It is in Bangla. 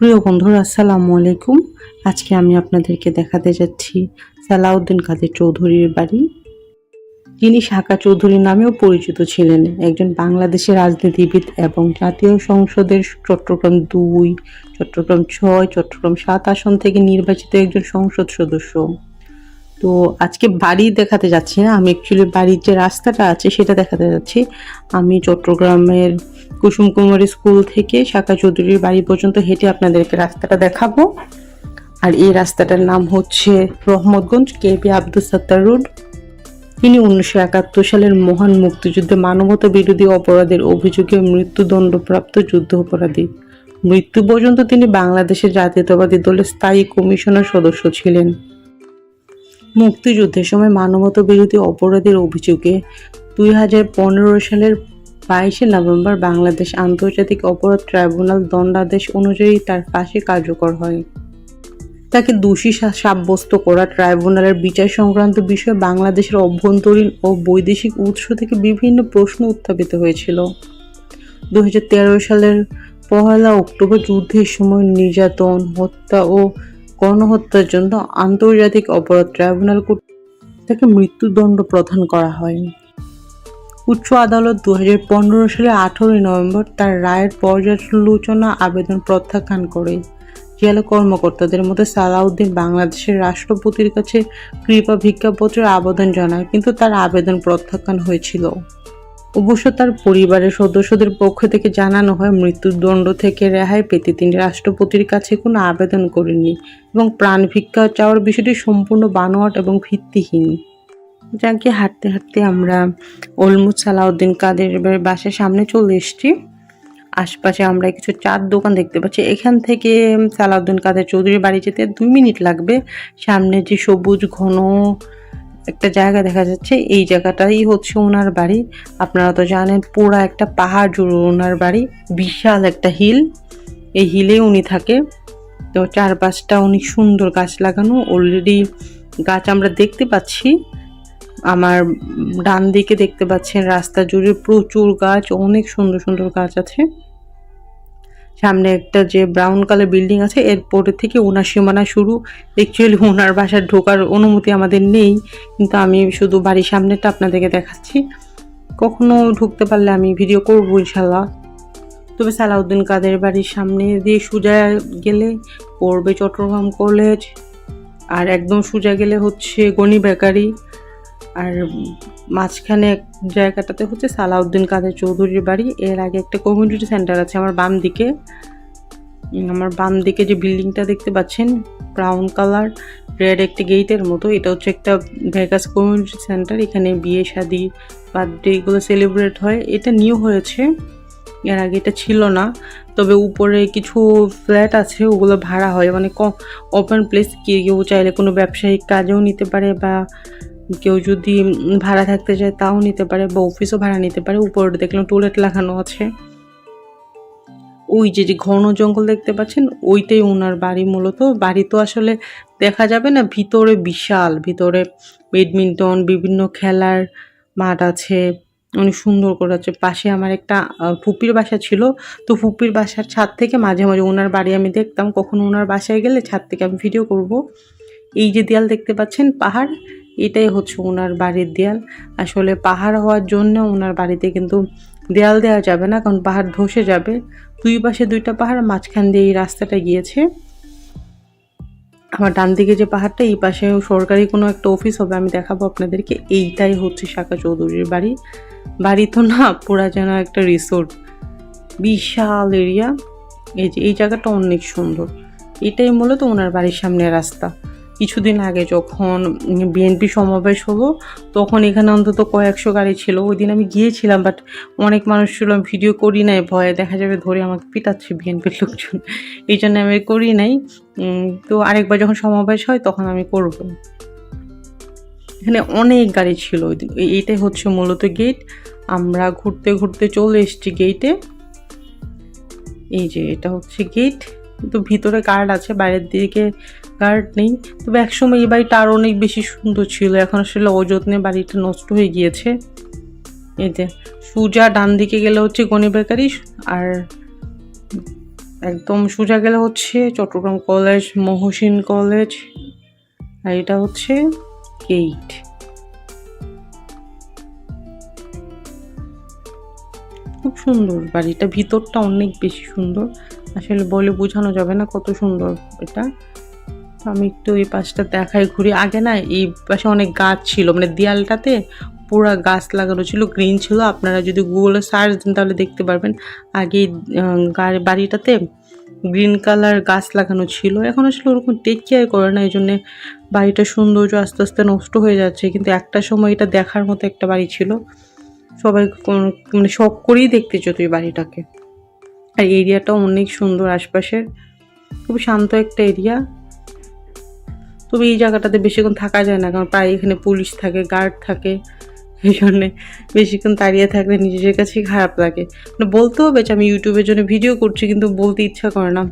প্রিয় বন্ধুরা, আসসালামু আলাইকুম। আজকে আমি আপনাদেরকে দেখাতে যাচ্ছি সালাউদ্দিন কাদের চৌধুরীর বাড়ি। যিনি শাখা চৌধুরী নামেও পরিচিত ছিলেন। একজন বাংলাদেশের রাজনীতিবিদ এবং জাতীয় সংসদের চট্টগ্রাম দুই, চট্টগ্রাম ছয়, চট্টগ্রাম সাত আসন থেকে নির্বাচিত একজন সংসদ সদস্য। তো আজকে বাড়ি দেখাতে যাচ্ছি না। আমি অ্যাকচুয়ালি বাড়ির যে রাস্তাটা আছে সেটা দেখাতে যাচ্ছি। আমি চট্টগ্রামের কুসুম কুমারী স্কুল থেকে শাখা চৌধুরীর বাড়ি পর্যন্ত হেঁটে আপনাদেরকে রাস্তাটা দেখাবো। আর এই রাস্তাটার নাম হচ্ছে Rahmatganj K B Abdul Sattar road. তিনি উনিশশো একাত্তর সালের মহান মুক্তিযুদ্ধে মানবতা বিরোধী অপরাধের অভিযোগে মৃত্যুদণ্ডপ্রাপ্ত যুদ্ধ অপরাধী। মৃত্যু পর্যন্ত তিনি বাংলাদেশের জাতীয়তাবাদী দলের স্থায়ী কমিশনের সদস্য ছিলেন। মুক্তিযুদ্ধের সময় মানবতা বিরোধী অপরাধের অভিযোগে দুই হাজার পনেরো সালের বাইশে নভেম্বর বাংলাদেশ আন্তর্জাতিক অপরাধ ট্রাইব্যুনাল দণ্ডাদেশ অনুযায়ী তার ফাঁসি কার্যকর হয়। তাকে দোষী সাব্যস্ত করা ট্রাইব্যুনালের বিচার সংক্রান্ত বিষয়ে বাংলাদেশের অভ্যন্তরীণ ও বৈদেশিক উৎস থেকে বিভিন্ন প্রশ্ন উত্থাপিত হয়েছিল। দুই হাজার তেরো সালের পহেলা অক্টোবর যুদ্ধের সময় নির্যাতন, হত্যা ও গণহত্যার জন্য আন্তর্জাতিক অপরাধ ট্রাইব্যুনাল তাকে মৃত্যুদণ্ড প্রদান করা হয় উচ্চ আদালত দু হাজার পনেরো সালে আঠারোই নভেম্বর তার রায়ের পর্যালোচনা আবেদন প্রত্যাখ্যান করে। জেলা কর্মকর্তাদের মধ্যে সালাউদ্দিন বাংলাদেশের রাষ্ট্রপতির কাছে কৃপা ভিক্ষাপত্রের আবেদন জানায়, কিন্তু তার আবেদন প্রত্যাখ্যান হয়েছিল। অবশ্য তার পরিবারের সদস্যদের পক্ষ থেকে জানানো হয়, মৃত্যুদণ্ড থেকে রেহাই পেতে তিনি রাষ্ট্রপতির কাছে কোনো আবেদন করেননি এবং প্রাণ ভিক্ষা চাওয়ার বিষয়টি সম্পূর্ণ বানোয়াট এবং ভিত্তিহীন। যাকে হাঁটতে হাঁটতে আমরা অলমুদ সালাউদ্দিন কাদের বাসার সামনে চলে এসেছি। আশপাশে আমরা কিছু চার দোকান দেখতে পাচ্ছি। এখান থেকে সালাউদ্দিন কাদের চৌধুরীর বাড়ি যেতে দুই মিনিট লাগবে। সামনে যে সবুজ ঘন একটা জায়গা দেখা যাচ্ছে, এই জায়গাটাই হচ্ছে ওনার বাড়ি। আপনারা তো জানেন পুরা একটা পাহাড় জুড়ে ওনার বাড়ি, বিশাল একটা হিল। এই হিলে উনি থাকে। তো চারপাশটা অনেক সুন্দর গাছ লাগানো। অলরেডি গাছ আমরা দেখতে পাচ্ছি। আমার ডান দিকে দেখতে পাচ্ছেন রাস্তা জুড়ে প্রচুর গাছ, অনেক সুন্দর সুন্দর গাছ আছে। সামনে একটা যে ব্রাউন কালার বিল্ডিং আছে এরপরে থেকে ওনার সীমানা শুরু। অ্যাকচুয়ালি ওনার বাসায় ঢোকার অনুমতি আমাদের নেই, কিন্তু আমি শুধু বাড়ির সামনেটা আপনাদেরকে দেখাচ্ছি। কখনো ঢুকতে পারলে আমি ভিডিও করব ইনশাল্লাহ তবে সালাউদ্দিন কাদের বাড়ির সামনে দিয়ে সোজা গেলে পড়বে চট্টগ্রাম কলেজ আর একদম সোজা গেলে হচ্ছে গনি বেকারি আর মাঝখানে এক জায়গাটাতে হচ্ছে সালাউদ্দিন কাদের চৌধুরীর বাড়ি। এর আগে একটা কমিউনিটি সেন্টার আছে আমার বাম দিকে। আমার বাম দিকে যে বিল্ডিংটা দেখতে পাচ্ছেন ব্রাউন কালার রেড একটা গেটের মতো, এটা হচ্ছে একটা ভেগাস কমিউনিটি সেন্টার এখানে বিয়ে, শাদি বার্থডে এগুলো সেলিব্রেট হয়। এটা নিউ হয়েছে, এর আগে এটা ছিল না, তবে উপরে কিছু ফ্ল্যাট আছে, ওগুলো ভাড়া হয়। মানে ওপেন প্লেস কেউ চাইলে কোনো ব্যবসায়িক কাজেও নিতে পারে বা কেউ যদি ভাড়া থাকতে চায় তাও নিতে পারে বা অফিসও ভাড়া নিতে পারে। উপরে দেখলাম টয়লেট লাগানো আছে। ওই যে যে ঘন জঙ্গল দেখতে পাচ্ছেন, ওইটাই ওনার বাড়ি মূলত। বাড়ি তো আসলে দেখা যাবে না, ভিতরে বিশাল, ভিতরে ব্যাডমিন্টন বিভিন্ন খেলার মাঠ আছে, অনেক সুন্দর করে আছে। পাশে আমার একটা ফুপির বাসা ছিল। তো ফুপির বাসার ছাদ থেকে মাঝে মাঝে ওনার বাড়ি আমি দেখতাম। কখনো ওনার বাসায় গেলে ছাদ থেকে আমি ভিডিও করব। এই যে দেয়াল দেখতে পাচ্ছেন, পাহাড়। এটাই হচ্ছে ওনার বাড়ির দেয়াল। আসলে পাহাড় হওয়ার জন্য ওনার বাড়িতে কিন্তু দেয়াল দেওয়া যাবে না, কারণ পাহাড় ধসে যাবে। দুই পাশে দুইটা পাহাড়, মাঝখান দিয়ে এই রাস্তাটা গিয়েছে। আমার ডান দিকে যে পাহাড়টা, এই পাশে সরকারি কোনো একটা অফিস হবে, আমি দেখাবো আপনাদেরকে। এইটাই হচ্ছে শাখা চৌধুরীর বাড়ি। বাড়ি তো না, পুরা যেন একটা রিসোর্ট বিশাল এরিয়া এই যে, এই জায়গাটা অনেক সুন্দর। এটাই মূলত ওনার বাড়ির সামনে রাস্তা। কিছুদিন আগে যখন বিএনপি সমাবেশ হলো তখন এখানে অন্তত কয়েকশো গাড়ি ছিল। ওই দিন আমি গিয়েছিলাম বাট অনেক মানুষ ছিল, আমি ভিডিও করি নাই। ভয়ে দেখা যাবে ধরে আমাকে পিটাচ্ছে বিএনপির লোকজন। এই জন্য আমি করি নাই। তো আরেকবার যখন সমাবেশ হয়, তখন আমি করব। এখানে অনেক গাড়ি ছিল এইটাই হচ্ছে মূলত গেট আমরা ঘুরতে ঘুরতে চলে এসেছি গেটে এই যে, এটা হচ্ছে গেট কিন্তু ভিতরে গার্ড আছে, বাইরের দিকে গার্ড নেই। তবে একসময় এই বাড়িটা আরও অনেক বেশি সুন্দর ছিল। এখন আসলে অযত্নে বাড়িটা নষ্ট হয়ে গিয়েছে। এই যে, সুজা ডান দিকে গেলে হচ্ছে গণি বেকারি আর একদম সোজা গেলে হচ্ছে চট্টগ্রাম কলেজ, মহসিন কলেজ আর এটা হচ্ছে গেইট খুব সুন্দর বাড়িটা, ভিতরটা অনেক বেশি সুন্দর। আসলে বলে বোঝানো যাবে না কত সুন্দর এটা। আমি একটু এই পাশটা দেখাই ঘুরি। আগে না এই পাশে অনেক গাছ ছিল মানে দেয়ালটাতে পুরা গাছ লাগানো ছিল, গ্রিন ছিল। আপনারা যদি গুগলে সার্চ দেন তাহলে দেখতে পারবেন। আগে বাড়িটাতে গ্রিন কালার গাছ লাগানো ছিল। এখন আসলে ওরকম টেক কেয়ার করে না এই জন্যে বাড়িটার সৌন্দর্য আস্তে আস্তে নষ্ট হয়ে যাচ্ছে। কিন্তু একটা সময় এটা দেখার মতো একটা বাড়ি ছিল। সবাই মানে শখ করেই দেখতে যেত এই বাড়িটাকে। আর এরিয়াটাও অনেক সুন্দর আশপাশের। খুব শান্ত একটা এরিয়া। তবে এই জায়গাটাতে বেশিক্ষণ থাকা যায় না, কারণ প্রায় এখানে পুলিশ থাকে, গার্ড থাকে, এই জন্যে বেশিক্ষণ দাঁড়িয়ে থাকলে নিজের কাছেই খারাপ লাগে। মানে বলতে হবে যে আমি ইউটিউবের জন্য ভিডিও করছি, কিন্তু বলতে ইচ্ছা করে না।